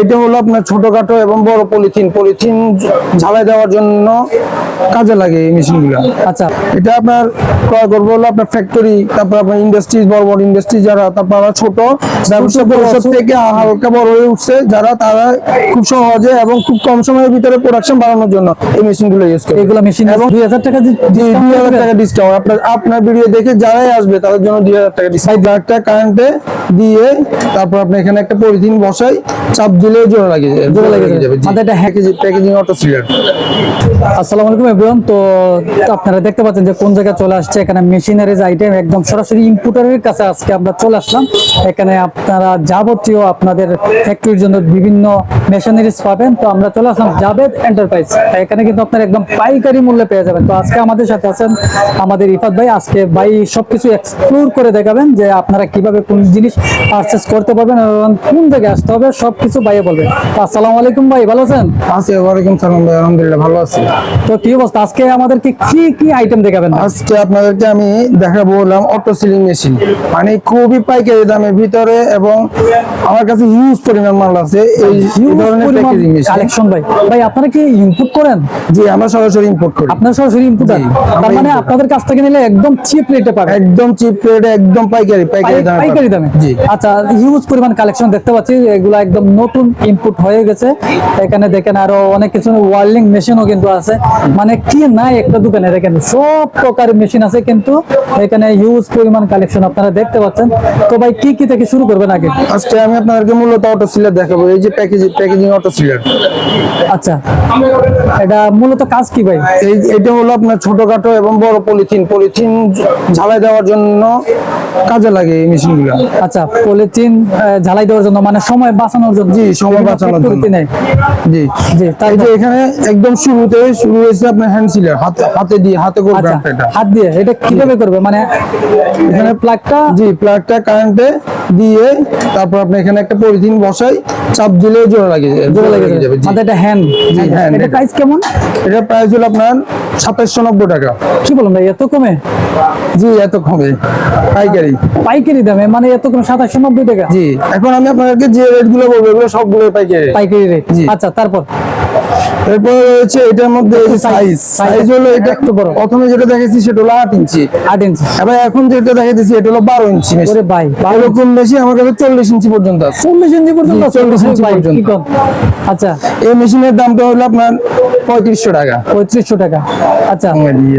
এটা হলো আপনার ছোটখাটো এবং বড় পলিথিন। পলিথিন ঝালাই দেওয়ার জন্য কাজে লাগে এই মেশিনগুলো। আচ্ছা। এটা আপনার ক্রয় করব হলো আপনার ফ্যাক্টরি তারপর আপনার ইন্ডাস্ট্রিজ বড় বড় ইন্ডাস্ট্রি যারা তারপর আবার ছোট ব্যবসা পরিষদ থেকে হালকা বড় হয়ে উঠছে যারা তারা খুব সহজে এবং খুব কম সময়ের ভিতরে প্রোডাকশন বাড়ানোর জন্য এই মেশিনগুলো ইউজ করে। এগুলো মেশিন এবং দুই হাজার টাকা দুই হাজার টাকা ডিসকাউন্ট আপনার আপনার ভিডিও দেখে যারাই আসবে তাদের জন্য দুই হাজার টাকা ডিসকাউন্ট কারেন্টে দিয়ে তারপর আপনি এখানে একটা পলিথিন বসাই চাপ দিলে জোড়া লাগে জোড়া লেগে যাবে। জি। আমাদের এটা প্যাকেজিং প্যাকেজিং অটো সিলার আসসালামু আলাইকুম এভরিওয়ান তো আপনারা দেখতে পাচ্ছেন যে কোন জায়গায় চলে আসছে এখানে মেশিনারিজ আইটেম একদম সরাসরি ইম্পোর্টারের কাছে আজকে আমরা চলে আসলাম। এখানে আপনারা যাবতীয় আপনাদের ফ্যাক্টরির জন্য বিভিন্ন মেশিনারিজ পাবেন। তো আমরা চলে আসলাম জাবেদ এন্টারপ্রাইজ এখানে কিন্তু আপনারা একদম পাইকারি মূল্যে পেয়ে যাবেন। তো আজকে আমাদের সাথে আছেন আমাদের ইফাত ভাই। আজকে ভাই সবকিছু এক্সপ্লোর করে দেখাবেন যে আপনারা কীভাবে কোন জিনিস পারচেস করতে পারবেন এবং কোন জায়গায় আসতে হবে সবকিছু ভাইয়ে বলবেন আসসালামু আলাইকুম ভাই ভালো আছেন? আছে ওয়ালাইকুম সালাম ভাই আলহামদুলিল্লাহ ভালো আছি। তো কি অবস্থা? আজকে আমাদেরকে কি কি আইটেম দেখাবেন আজকে আপনাদেরকে আমি দেখাবো বললাম অটো সিলিং মেশিন মানে খুবই পাইকারি দামের ভিতরে এবং আমার কাছে হিউজ পরিমাণ মাল আছে এই ধরনের প্যাকেজিং মেশিন কালেকশন ভাই। ভাই আপনারা কি ইনপুট করেন? জি আমরা সরাসরি ইম্পোর্ট করি। আপনারা সরাসরি ইনপুট জি, তার মানে আপনাদের কাছ থেকে নিলে একদম চিপ রেটে পাবেন। একদম চিপ রেটে একদম পাইকারি পাইকারি দামে পাইকারি দামে। জি। আচ্ছা হিউজ পরিমাণ কালেকশন দেখতে পাচ্ছি এগুলো একদম নতুন ইনপুট হয়ে গেছে। এখানে দেখেন আরও অনেক কিছু ওয়ার্লিং মেশিনও কিন্তু আছে। মানে কি নাই একটা দোকানে দেখেন, সব প্রকার মেশিন আছে কিন্তু এখানে ইউজ পরিমাণ কালেকশন আপনারা দেখতে পাচ্ছেন। তো ভাই, কি কি থেকে শুরু করবেন আগে? আজকে আমি আপনাদেরকে মূলত অটো সিলার দেখাবো। এই যে প্যাকেজিং প্যাকেজিং অটো সিলার আচ্ছা এটা মূলত কাজ কি ভাই? এটা হলো আপনার ছোটখাটো এবং বড় পলিথিন। পলিথিন ঝালাই দেওয়ার জন্য কাজে লাগে এই মেশিনগুলো। আচ্ছা পলিথিন ঝালাই দেওয়ার জন্য মানে সময় বাঁচানোর জন্য। জি, সময় বাঁচানোর জন্য। জি। জি তাই যে এখানে একদম শুরুতে শুরু হয়েছে আপনার হ্যান্ড সিলার হাতে হাতে দিয়ে হাতে করবে আচ্ছা এটা। হাত দিয়ে এটা কীভাবে করবে? মানে এখানে প্লাগটা জি প্লাগটা কারেন্টে দিয়ে তারপর আপনি এখানে একটা পলিথিন বসাই চাপ দিলে জোড়া লাগে জোরে লেগে যাবে। মানে এটা হ্যান্ড জি, hand এটা এটা। প্রাইস কেমন? এটা প্রাইস হলো আপনার সাতাইশশো নব্বই টাকা। কি বলেন ভাই এত কমে? জি এত কমে। পাইকারি। পাইকারি দামে মানে এত কমে সাতাশশো নব্বই টাকা? জি এখন আমি আপনাদেরকে যে রেটগুলো বলব এগুলো সবগুলো পাইকারি পাইকারি রেট জি। আচ্ছা তারপর? এরপর রয়েছে এটার মধ্যে সাইজ সাইজ হলো এটা একটু বড়। প্রথমে যেটা দেখেছি সেটা হলো আট ইঞ্চি। আট ইঞ্চি। এবার এখন যেটা দেখাইতেছি এটা হলো বারো ইঞ্চি ভাই এরকম বেশি আমার কাছে চল্লিশ ইঞ্চি পর্যন্ত আছে। চল্লিশ ইঞ্চি পর্যন্ত? 40 ইঞ্চি পর্যন্ত। আচ্ছা। এই মেশিনের দামটা হলো আপনার পঁয়ত্রিশশো টাকা। পঁয়ত্রিশশো টাকা। আচ্ছা।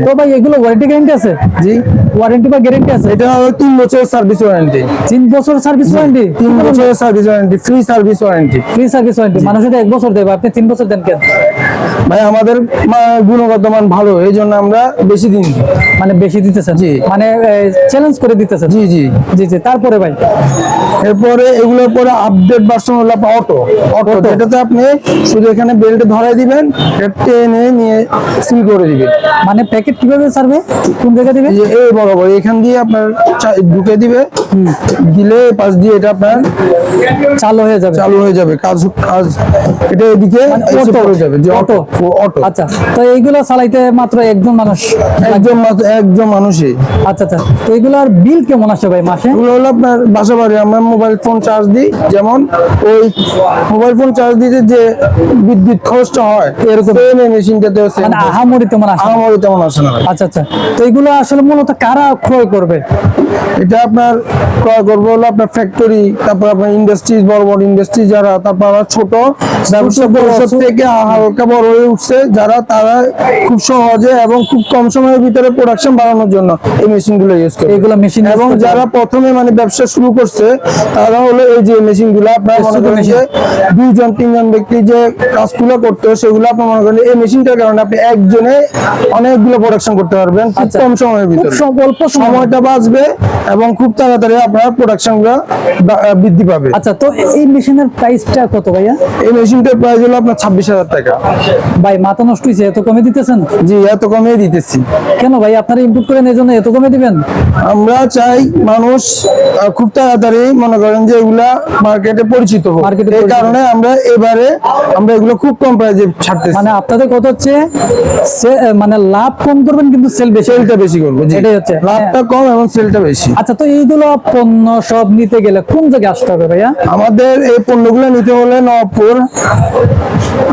তো ভাই এগুলো ওয়ারেন্টি গ্যারেন্টি আছে? জি। ওয়ারেন্টি বা গ্যারেন্টি আছে? এটা হলো তিন বছরের সার্ভিস ওয়ারেন্টি তিন বছর সার্ভিস ওয়ারেন্টি তিন বছরের service warranty free service warranty free service warranty মানুষ এটা এক বছর দেবে আপনি তিন বছর দেন কেন? ভাই আমাদের গুণগত মান ভালো এই জন্য আমরা বেশি দিন মানে বেশি দিতেছেন? জি। মানে চ্যালেঞ্জ করে দিতেছেন? জি জি। জি জি। তারপরে ভাই? এরপরে এগুলোর পরে আপডেট ভার্সন হলো অটো অটো যেটাতে আপনি শুধু এখানে বেল্ট ধরাই দিবেন টেনে নিয়ে সিল করে দিবেন। মানে প্যাকেট কীভাবে সার্ভে কোন জায়গা দিবে? এই বরাবর এখান দিয়ে আপনার ঢুকে দিবে। দিলে পাশ দিয়ে এটা আপনার চালু হয়ে যাবে। চালু হয়ে যাবে কাজ কাজ এটা এদিকে অটো পড়ে যাবে যে অটো অটো আচ্ছা তো এইগুলো চালাইতে মাত্র একজন মানুষ? একজন একজন মানুষই। আচ্ছা আচ্ছা তো এগুলোর বিল কেমন আসে ভাই মাসে? এগুলো হলো আপনার বাসা বাড়ি আমরা মোবাইল ফোন চার্জ দিই যেমন ওই মোবাইল ফোন চার্জ দিতে যে বিদ্যুৎ খরচটা হয় এরকম। সেম এই মেশিনটাতেও সেম মানে আহামরি তেমন আসে না। তেমন আসে না আচ্ছা আচ্ছা তো এগুলো আসলে মূলত কারা ক্রয় করবে? এটা আপনার ক্রয় করব হলো আপনার ফ্যাক্টরি তারপর আপনার ইন্ডাস্ট্রিজ বড় বড় ইন্ডাস্ট্রি যারা তারপর ছোট ব্যবসা পরিষদ থেকে হালকা বড় হয়ে উঠছে যারা তারা খুব সহজে এবং খুব কম সময়ের ভিতরে প্রোডাকশন বাড়ানোর জন্য এই মেশিনগুলো ইউজ করে এগুলো মেশিন এবং যারা প্রথমে মানে ব্যবসা শুরু করছে তারা হলো এই যে মেশিনগুলো আপনার মনে করেন যে দুইজন তিনজন ব্যক্তি যে কাজগুলো করতো সেগুলো আপনার মনে করেন এই মেশিনটার কারণে আপনি একজনে অনেকগুলো প্রোডাকশন করতে পারবেন খুব আচ্ছা। কম সময়ের ভিতরে। অল্প সময়টা বাঁচবে এবং খুব তাড়াতাড়ি আপনার প্রোডাকশন বৃদ্ধি পাবে। আচ্ছা তো এই মেশিনের প্রাইসটা কত ভাইয়া? এই মেশিনটার প্রাইস হলো আপনার ছাব্বিশ হাজার টাকা। ভাই মাথা নষ্ট হয়েছে এত কমে দিতেছেন? জি এত কমে দিতেছি। কেন ভাই আপনারা ইনপুট করেন এই জন্য এত কমে দিবেন? আমরা চাই মানুষ খুব তাড়াতাড়ি মনে করেন যে এগুলা মার্কেটে পরিচিত হোক। এই কারণে আমরা এবারে আমরা এগুলো খুব কম প্রাইসে ছাড়তেছি। মানে আপনাদের কত হচ্ছে মানে লাভ কম করবেন কিন্তু সেল বেশি সেলটা বেশি করব এটাই হচ্ছে। লাভটা কম এবং সেলটা বেশি। আচ্ছা তো এইগুলো পণ্য সব নিতে গেলে কোন জায়গায় আসতে হবে ভাইয়া? আমাদের এই পণ্যগুলো নিতে হলে নবপুর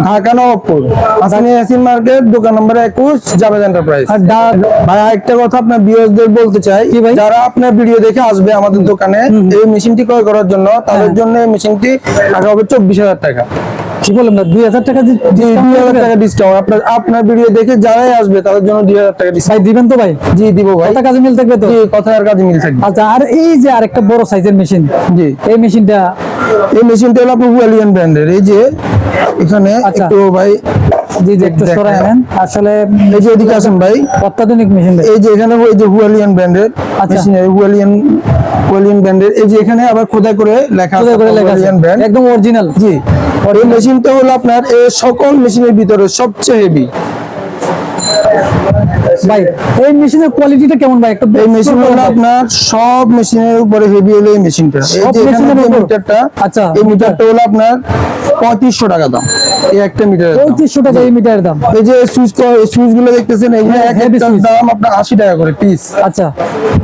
ঢাকা নবপুর। হাসানি ইয়াসিন মার্কেট দোকান নম্বর একুশ জাভেদ এন্টারপ্রাইজ আর ভাই আরেকটা কথা আপনার ভিউয়ারদের বলতে চাই। যারা আপনার ভিডিও দেখে আসবে আমাদের দোকানে এই মেশিনটি ক্রয় করার জন্য তাদের হ্যাঁ। জন্য এই মেশিনটি টাকা হবে চব্বিশ হাজার টাকা। কি বললাম না দুই হাজার টাকা দুই হাজার টাকা ডিসকাউন্ট আপনার আপনার ভিডিও দেখে যারাই আসবে তাদের জন্য দুই হাজার টাকা ডিসকাউন্ট দিবেন তো ভাই? জি দিব ভাই। কথা কাজে মিল থাকবে তো? জি কথার কাজে মিল থাকবে। আচ্ছা আর এই যে আরেকটা বড় সাইজের মেশিন জি। এই মেশিনটা এই মেশিনটা হলো আপনার হুয়ালিয়ান ব্র্যান্ডের এই যে এখানে আচ্ছা। একটু ভাই জি যে একটু সরাই নেন। আসলে এই যে এদিকে আসেন ভাই। অত্যাধুনিক মেশিন এই যে এখানে ওই যে হুয়ালিয়ান ব্র্যান্ডের আচ্ছা। মেশিনের হুয়ালিয়ান হুয়ালিয়ান ব্র্যান্ডের এই যে এখানে আবার খোদাই করে লেখা আছে করে লেখা আছে। হুয়ালিয়ান ব্র্যান্ড একদম অরিজিনাল জি। এই মেশিনটা হলো আপনার এই সকল মেশিনের ভিতরে সবচেয়ে হেভি ভাই এই মেশিনের কোয়ালিটিটা কেমন ভাই? একটা এই মেশিন হলো আপনার সব মেশিনের উপরে হেভি হলো এই মেশিনটা এই যে এখানে মিটারটা আচ্ছা, এই মিটারটা হলো আপনার পঁয়ত্রিশশো টাকা দাম। এই একটা মিটারের দাম। টাকা এই মিটারের দাম। এই যে সুইচ সুইচগুলো দেখতেছেন এগুলো এক heavy দাম আপনার আশি টাকা করে পিস আচ্ছা।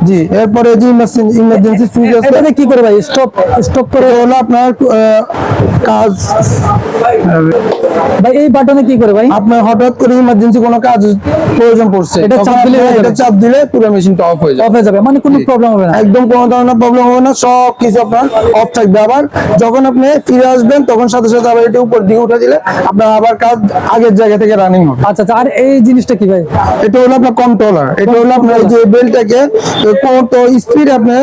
জি এরপরে যে ইমার্জেন্সি সুইচ আছে। এটাতে কি করে ভাই? স্টপ স্টপ করে হলো আপনার কাজ। ভাই এই বাটনে কি করে ভাই? আপনার হঠাৎ করে ইমার্জেন্সি কোনো কাজ প্রয়োজন পড়ছে। এটা চাপ দিলে এটা চাপ দিলে পুরো মেশিনটা অফ হয়ে যাবে। অফ হয়ে যাবে মানে কোনো প্রবলেম হবে না। একদম কোনো ধরনের প্রবলেম হবে না সব কিছু আপনার অফ থাকবে। আবার যখন আপনি ফিরে আসবেন তখন সাথে সাথে আবার এটা উপর দিকে উঠে দিলে আপনার আবার কাজ আগের জায়গা থেকে রানিং হবে। আচ্ছা আচ্ছা আর এই জিনিসটা কি ভাই? এটা হলো আপনার কন্ট্রোলার এটা হলো আপনার যে বেলটাকে কত স্পিড আপনি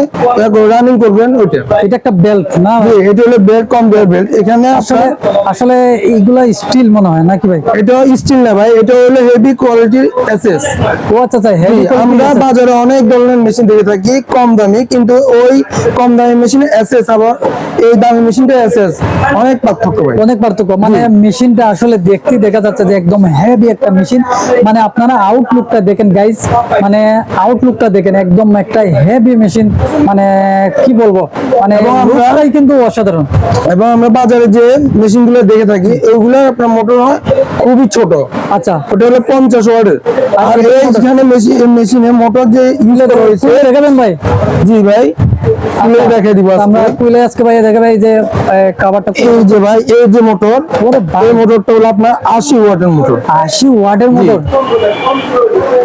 রানিং করবেন ওইটা। এটা একটা বেল্ট না? জি, এটা হলো বেল্ট কনভেয়ার বেল্ট এখানে আসলে আসলে এইগুলা স্টিল মনে হয় নাকি ভাই? এটা স্টিল না ভাই এটা হলো হেভি কোয়ালিটির এসএস ও আচ্ছা আচ্ছা হেভি আমরা বাজারে অনেক ধরনের মেশিন দেখে থাকি কম দামি কিন্তু ওই কম দামি মেশিনে এসএস আবার এই দামি মেশিনটা এসএস অনেক পার্থক্য ভাই। অনেক পার্থক্য মানে মেশিনটা আসলে দেখতে দেখা যাচ্ছে যে একদম হেভি একটা মেশিন। মানে আপনারা আউটলুকটা দেখেন গাইস মানে আউটলুকটা দেখেন একদম একটা হেভি মেশিন মানে কি বলব? মানে এবং আমরা- কিন্তু অসাধারণ। এবং আমরা বাজারে যে মেশিনগুলো দেখে থাকি ওইগুলো আপনার মোটর হয় খুবই ছোট। আচ্ছা। ওটা হলো পঞ্চাশ ওয়ার্ডের আর এইখানে মেশিন মেশিনে মোটর যে ইউজ খুলে দেখাবেন ভাই? জি ভাই দেখে দিব আমরা খুলে আজকে ভাই দেখাবে এই যে কাভারটা এই যে ভাই এই যে মোটর। ওরে। এই মোটরটা হলো আপনার আশি ওয়াটের মোটর। আশি ওয়াটের মোটর?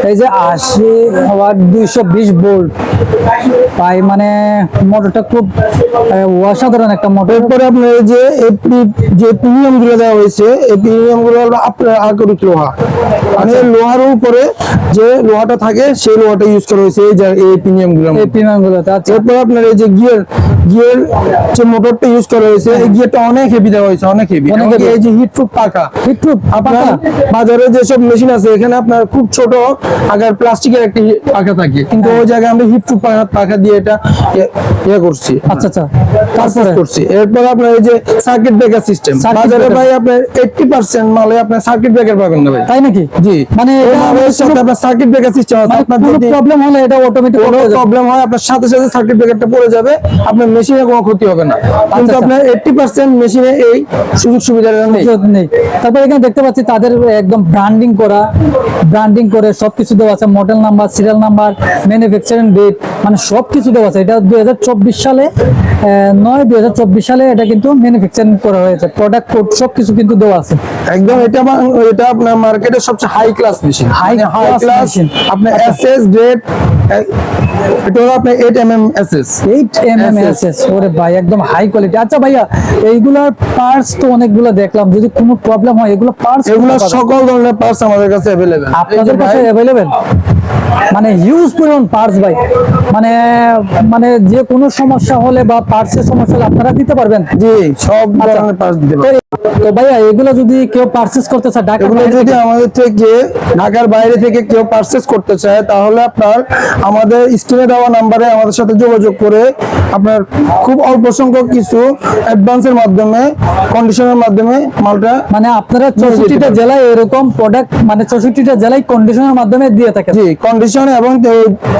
এই যে আশি ওয়াট দুইশো বিশ ভোল্ট তাই মানে মোটরটা খুব অসাধারণ একটা মোটর। এরপরে আপনার এই যে এই যে প্রিমিয়ামগুলো দেওয়া হয়েছে এই প্রিমিয়ামগুলো আপনার আকরিক লোহা মানে লোহার উপরে যে লোহাটা থাকে সেই লোহাটা ইউজ করা হয়েছে। এই যে এই প্রিমিয়ামগুলো এই প্রিমিয়াম গুলোতে আচ্ছা। এরপর আপনার এই যে গিয়ার গিয়ার যে মোটরটা ইউজ করা হয়েছে এই গিয়ারটা অনেক হেভি দেওয়া হয়েছে অনেক হেভি। এই যে হিটপ্রুফ একটু আপনার বাজারে যেসব মেশিন আছে এখানে আপনার খুব ছোট আগার প্লাস্টিকের একটি পাখা থাকে। কিন্তু ওই জায়গায় আমরা হিটপ্রুফ পাখা দিয়ে এটা ইয়ে- করছি। আচ্ছা আচ্ছা। তারপরে তারপরে? করছি। এরপর আপনার এই যে সার্কিট ব্রেকার সিস্টেম বাজারে ভাই আপনার 80% মালে আপনার সার্কিট ব্রেকার পাবেন না ভাই। তাই নাকি? জি। মানে আপনার সার্কিট ব্রেকার সিস্টেম আছে। মানে আপনার যদি প্রবলেম হলে এটা অটোমেটিক কোনো প্রবলেম হয় আপনার সাথে সাথে সার্কিট ব্রেকারটা পড়ে যাবে আপনার মেশিনে কোনো ক্ষতি হবে না। কিন্তু আচ্ছা। আপনার 80% মেশিনে এই সুযোগ সুবিধাটা নেই। নেই। তারপর এখানে দেখতে পাচ্ছি তাদের একদম ব্র্যান্ডিং করা ব্র্যান্ডিং করে সবকিছু দেওয়া আছে। Model number serial number manufacturing date মানে সবকিছু দেওয়া আছে। এটা দুই হাজার চব্বিশ সালে আহ, নয় দুই সালে এটা কিন্তু ম্যানুফ্যাকচারিং করা হয়েছে। প্রোডাক্ট কোড সবকিছু কিন্তু দেওয়া আছে। একদম এটা এটা আপনার মার্কেটের সবচেয়ে High class machine High high class class machine। আপনার এসএস গ্রেড এটা হলো আপনার 8 MM SS eight M M S S ওরে ভাই একদম হাই কোয়ালিটি আচ্ছা ভাইয়া এইগুলার পার্টস তো অনেকগুলো দেখলাম যদি কোনো প্রবলেম হয় এগুলো পার্টস এগুলো সকল ধরনের পার্টস আমাদের কাছে अवेलेबल আপনাদের কাছে অ্যাভেলেবেল মানে হিউজ পরিমাণ পার্টস ভাই মানে মানে যে কোনো সমস্যা হলে বা পার্টসের সমস্যা হলে আপনারা দিতে পারবেন জি সব আচ্ছা। ধরনের পার্টস দিতে তো পারি তো ভাইয়া এগুলো যদি কেউ পারচেজ করতে চায় ঢাকা এগুলো যদি আমাদের থেকে ঢাকার বাইরে থেকে কেউ পারচেস করতে চায় তাহলে আপনার আমাদের স্ক্রিনে দেওয়া নাম্বারে আমাদের সাথে যোগাযোগ করে আপনার খুব অল্প সংখ্যক কিছু অ্যাডভান্সের মাধ্যমে কন্ডিশনের মাধ্যমে মালটা মানে আপনারা চৌষট্টিটা জেলায় এরকম প্রোডাক্ট মানে চৌষট্টিটা জেলায় কন্ডিশনের মাধ্যমে দিয়ে থাকেন। জি কন্ডিশন এবং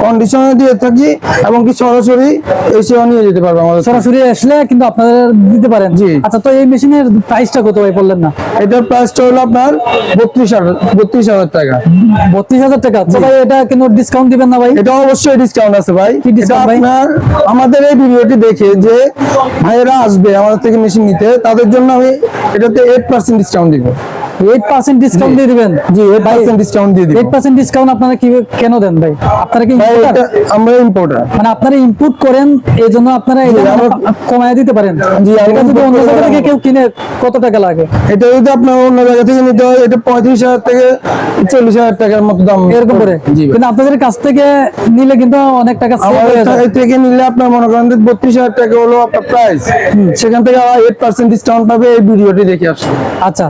কন্ডিশনে দিয়ে থাকি এবং কি সরাসরি এসেও নিয়ে যেতে পারবে আমাদের সরাসরি আসলে কিন্তু আপনারা দিতে পারেন। জি। আচ্ছা তো এই মেশিনের প্রাইসটা কত ভাই বললেন না? এটার প্রাইসটা হলো আপনার বত্রিশ হাজার বত্রিশ হাজার টাকা। বত্রিশ হাজার টাকা। তো ভাই এটা কিন্তু ডিসকাউন্ট দিবেন না ভাই? এটা অবশ্যই ডিসকাউন্ট আছে ভাই। কি ডিসকাউন্ট ভাই? আপনার আমাদের এই ভিডিওটি দেখে যে ভাইয়েরা আসবে আমাদের থেকে মেশিন নিতে তাদের জন্য আমি এটাতে এইট পার্সেন্ট ডিসকাউন্ট দিব। ডিসকাউন্ট দিয়ে দিবেন? জি এইট পার্সেন্ট ডিসকাউন্ট দিয়ে দিব। এইট পার্সেন্ট ডিসকাউন্ট আপনারা কি কেন দেন ভাই? আপনারা কি আমরা ইম্পোর্টার মানে আপনারা করেন আপনারা এটা কমায় দিতে পারেন। জি, এটা যদি অন্য জায়গা থেকে কেউ কিনে কত টাকা লাগে? এটা যদি আপনার অন্য জায়গা থেকে নিতে হয় এটা টাকার মতো দাম এরকম করে। কিন্তু আপনাদের কাছ থেকে নিলে কিন্তু অনেক টাকা হয়ে যায়। থেকে নিলে আপনার মনে করেন যে বত্রিশ হাজার টাকা হলো আপনার প্রাইস সেখান থেকে ডিসকাউন্ট পাবে এই ভিডিওটি দেখে আসুন। আচ্ছা।